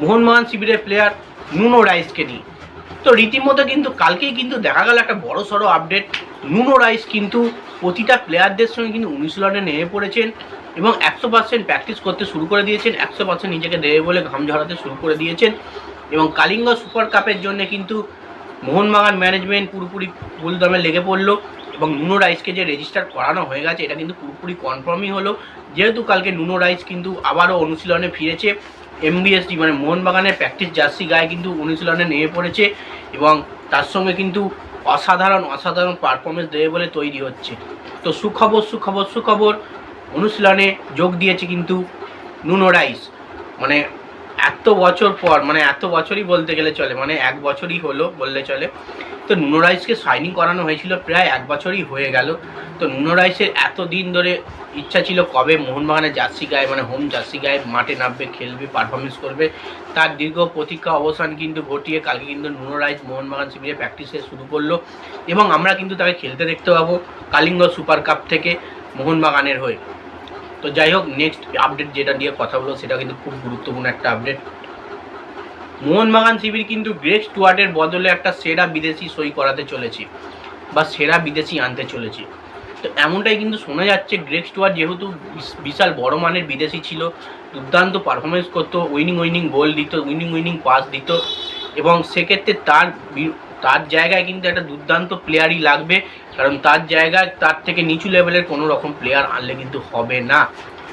মোহনবাগান শিবিরের player Nuno রাইসকে নিয়ে। তো রীতিমতো কিন্তু কালকেই কিন্তু দেখা গেল একটা বড় সড়ো আপডেট নুনো রাইস কিন্তু প্রতিটা প্লেয়ারদের সঙ্গে কিন্তু অনুশীলনে নেমে পড়েছেন এবং একশো পার্সেন্ট প্র্যাকটিস করতে শুরু করে দিয়েছেন, একশো পার্সেন্ট নিজেকে দেবে বলে ঘাম ঝরাতে শুরু করে দিয়েছেন। এবং কালিঙ্গ সুপার কাপের জন্য কিন্তু মোহনবাগান ম্যানেজমেন্ট পুরোপুরি ফুল দমে লেগে পড়ল এবং নুনো রাইসকে যে রেজিস্টার করানো হয়ে গেছে, এটা কিন্তু পুরোপুরি কনফার্মই হলো। যেহেতু কালকে নুনো রাইস কিন্তু আবারও অনুশীলনে ফিরেছে এমবিএসডি মানে মোহনবাগানের প্র্যাকটিস জার্সি গায়ে কিন্তু অনুশীলনে নেমে পড়েছে এবং তার সঙ্গে কিন্তু অসাধারণ অসাধারণ পারফরমেন্স দেবে বলে তৈরি হচ্ছে। তো সুখবর সুখবর সুখবর, অনুশীলনে যোগ দিয়েছে কিন্তু নুনো রাইস। মানে এত বছর পর মানে এত বছরই বলতে গেলে চলে মানে এক বছরই হলো বললে চলে। তো নুনো রাইসকে সাইনিং করানো হয়েছিল প্রায় এক বছরই হয়ে গেল। তো নুনো রাইসের এত দিন ধরে ইচ্ছা ছিল কবে মোহনবাগানের জার্সি গায়ে মানে হোম জার্সি গায়ে মাঠে নামবে, খেলবে পারফরমেন্স করবে। তার দীর্ঘ প্রতীক্ষা অবসান কিন্তু ঘটিয়ে কালকে কিন্তু নুনো রাইস মোহনবাগান শিবিরে প্র্যাকটিসে শুরু করল। এবং আমরা কিন্তু তাকে খেলতে দেখতে পাবো কালিঙ্গ সুপার কাপ থেকে মোহনবাগানের হয়ে। তো যাই হোক নেক্সট আপডেট যেটা নিয়ে কথা বলব সেটা কিন্তু খুব গুরুত্বপূর্ণ একটা আপডেট মোহনবাগান শিবির কিন্তু গ্রেট স্টুয়ার্টের বদলে একটা সেরা বিদেশি সই করাতে চলেছে, বা সেরা বিদেশি আনতে চলেছে। তো এমনটাই কিন্তু শোনা যাচ্ছে গ্রেট স্টুয়ার্ট যেহেতু বিশ- বিশাল বড় মানের বিদেশি ছিল, দুর্দান্ত পারফরমেন্স করতো উইনিং উইনিং গোল দিত উইনিং উইনিং পাস দিত, এবং সেক্ষেত্রে তার তার জায়গায় কিন্তু একটা দুর্দান্ত প্লেয়ারই লাগবে, কারণ তার জায়গায় তার থেকে নিচু লেভেলের কোনো রকম প্লেয়ার আনলে কিন্তু হবে না।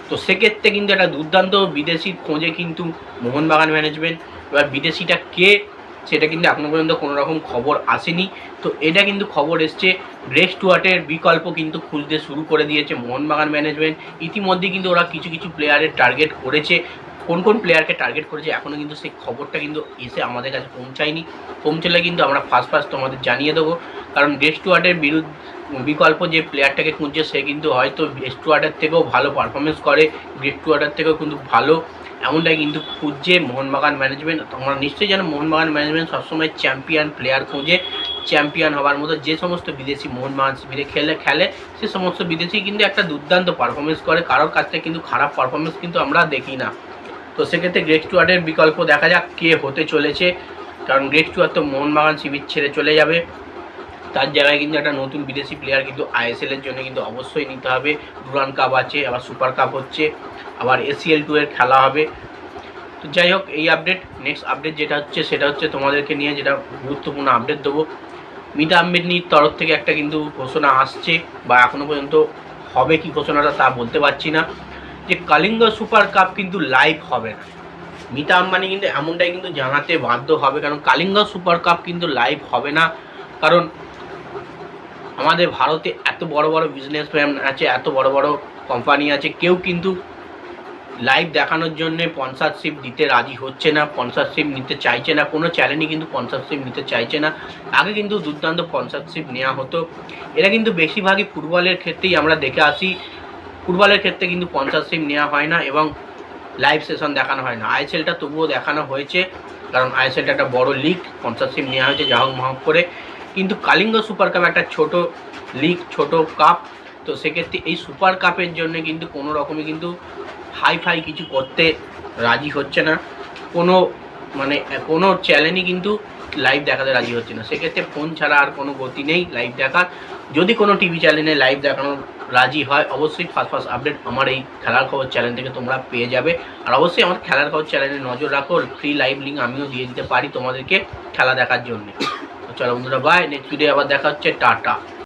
তো সেক্ষেত্রে কিন্তু একটা দুর্দান্ত বিদেশি খোঁজে কিন্তু মোহনবাগান ম্যানেজমেন্ট এবার বিদেশিটা কে, সেটা কিন্তু এখনও পর্যন্ত কোনো রকম খবর আসেনি। তো এটা কিন্তু খবর এসছে গ্রেস টুয়ার্টের বিকল্প কিন্তু খুঁজতে শুরু করে দিয়েছে মোহনবাগান ম্যানেজমেন্ট ইতিমধ্যে কিন্তু ওরা কিছু কিছু প্লেয়ারের টার্গেট করেছে। কোন কোন প্লেয়ারকে টার্গেট করেছে এখনও কিন্তু সেই খবরটা কিন্তু এসে আমাদের কাছে পৌঁছায়নি। পৌঁছলে কিন্তু আমরা ফার্স্ট ফার্স্ট তোমাদের জানিয়ে দেবো। কারণ গ্রেস টুয়ার্টের বিরুদ্ধে বিকল্প যে প্লেয়ারটাকে খুঁজছে, সে কিন্তু হয়তো স্টুয়ার্টের থেকেও ভালো পারফরমেন্স করে গ্রেট স্টুয়ার্টের থেকেও কিন্তু ভালো। এমনটাই কিন্তু খুঁজছে মোহনবাগান ম্যানেজমেন্ট তোমরা নিশ্চয়ই জানো, মোহনবাগান ম্যানেজমেন্ট সবসময় চ্যাম্পিয়ন প্লেয়ার খুঁজে। চ্যাম্পিয়ন হওয়ার মতো যে সমস্ত বিদেশি মোহনবাগান শিবিরে খেলে খেলে, সে সমস্ত বিদেশি কিন্তু একটা দুর্দান্ত পারফরমেন্স করে। কারোর কাছ থেকে কিন্তু খারাপ পারফরমেন্স কিন্তু আমরা দেখি না। তো সেক্ষেত্রে গ্রেট স্টুয়ার্টের বিকল্প দেখা যাক কে হতে চলেছে। কারণ গ্রেট স্টুয়ার্ট তো মোহনবাগান শিবির ছেড়ে চলে যাবে। তার জায়গায় কিন্তু একটা নতুন বিদেশি প্লেয়ার কিন্তু আইএসএল এর জন্য কিন্তু অবশ্যই নিতে হবে। ডুরান কাপ আছে, আবার সুপার কাপ হচ্ছে, আবার এসিএল টু এর খেলা হবে। তো যাই হোক, এই আপডেট নেক্সট আপডেট যেটা হচ্ছে, সেটা হচ্ছে তোমাদেরকে নিয়ে যেটা গুরুত্বপূর্ণ আপডেট দেবো। মিতা আম্বেদনির তরফ থেকে একটা কিন্তু ঘোষণা আসছে, বা এখনও পর্যন্ত হবে কি ঘোষণাটা তা বলতে পারছি না। যে কালিঙ্গ সুপার কাপ কিন্তু লাইভ হবে না। মিতা আম্বানি কিন্তু এমনটাই কিন্তু জানাতে বাধ্য হবে, কারণ কালিঙ্গ সুপার কাপ কিন্তু লাইভ হবে না। কারণ আমাদের ভারতে এত বড় বড় বিজনেসম্যান আছে, এত বড় বড় কোম্পানি আছে, কেউ কিন্তু লাইভ দেখানোর জন্য স্পন্সারশিপ দিতে রাজি হচ্ছে না স্পন্সারশিপ নিতে চাইছে না, কোনো চ্যানেলই কিন্তু স্পন্সারশিপ নিতে চাইছে না। আগে কিন্তু দুর্দান্ত স্পন্সারশিপ নেওয়া হতো। এরা কিন্তু বেশিরভাগই ফুটবলের ক্ষেত্রেই আমরা দেখে আসি। ফুটবলের ক্ষেত্রে কিন্তু পঞ্চাশ স্পন্সারশিপ নেওয়া হয় না এবং লাইভ সেশন দেখানো হয় না। আইএসএলটা তবুও দেখানো হয়েছে, কারণ আইএসএলটা একটা বড় লিগ পঞ্চাশ স্পন্সারশিপ নেওয়া হয়েছে যা হোক করে কিন্তু কালিঙ্গ সুপার কাপ একটা ছোট লিগ ছোট কাপ তো সেক্ষেত্রে এই সুপার কাপের জন্য কিন্তু কোনো রকমই কিন্তু হাই ফাই কিছু করতে রাজি হচ্ছে না। কোনো মানে কোনো চ্যানেলই কিন্তু লাইভ দেখাতে রাজি হচ্ছে না। সেক্ষেত্রে ফোন ছাড়া আর কোনো গতি নেই লাইভ দেখার। যদি কোনো টিভি চ্যানেলে লাইভ দেখানো রাজি হয়, অবশ্যই ফার্স্ট ফার্স্ট আপডেট আমার এই খেলার খবর চ্যানেল থেকে তোমরা পেয়ে যাবে। আর অবশ্যই আমার খেলার খবর চ্যানেলে নজর রাখো ফ্রি লাইভ লিঙ্ক আমিও দিয়ে দিতে পারি তোমাদেরকে খেলা দেখার জন্য। চলো বন্ধুরা বাই নেক্সট ভিডিও আবার দেখা হচ্ছে, টাটা।